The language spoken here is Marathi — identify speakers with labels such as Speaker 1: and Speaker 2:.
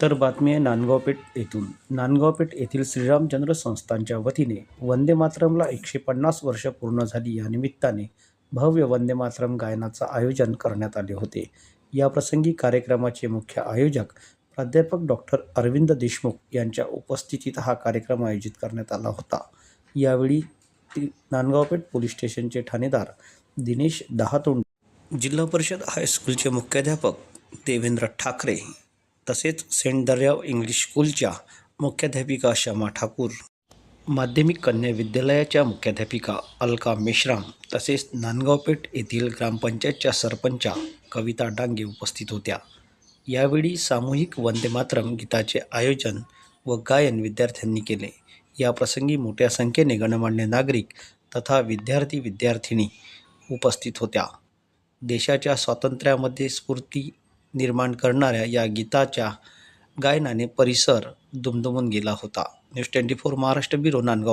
Speaker 1: तर बातमी आहे नांदगावपेठ येथून. नांदगावपेठ येथील श्रीरामचंद्र संस्थानच्या वतीने वंदे मातरमला एकशे पन्नास वर्ष पूर्ण झाली या निमित्ताने भव्य वंदे मातरम गायनाचं आयोजन करण्यात आले होते. याप्रसंगी कार्यक्रमाचे मुख्य आयोजक प्राध्यापक डॉक्टर अरविंद देशमुख यांच्या उपस्थितीत हा कार्यक्रम आयोजित करण्यात आला होता. यावेळी नांदगावपेठ पोलीस स्टेशनचे ठाणेदार दिनेश दहातोंड जिल्हा परिषद हायस्कूलचे मुख्याध्यापक देवेंद्र ठाकरे तसेच सेंट दर्याव इंग्लिश स्कूलच्या मुख्याध्यापिका शमा ठाकूर. माध्यमिक कन्या विद्यालयाच्या मुख्याध्यापिका अलका मेश्राम तसेच नांदगावपेठ येथील ग्रामपंचायतच्या सरपंचा कविता डांगे उपस्थित होत्या. यावेळी सामूहिक वंदे मातरम गीताचे आयोजन व गायन विद्यार्थ्यांनी केले. याप्रसंगी मोठ्या संख्येने गणमान्य नागरिक तथा विद्यार्थी विद्यार्थिनी उपस्थित होत्या. देशाच्या स्वातंत्र्यामध्ये स्फूर्ती निर्माण करणाऱ्या या गीताच्या गायनाने परिसर दुमदुमून गेला होता. News twenty four Maharashtra bureau Nandgaon.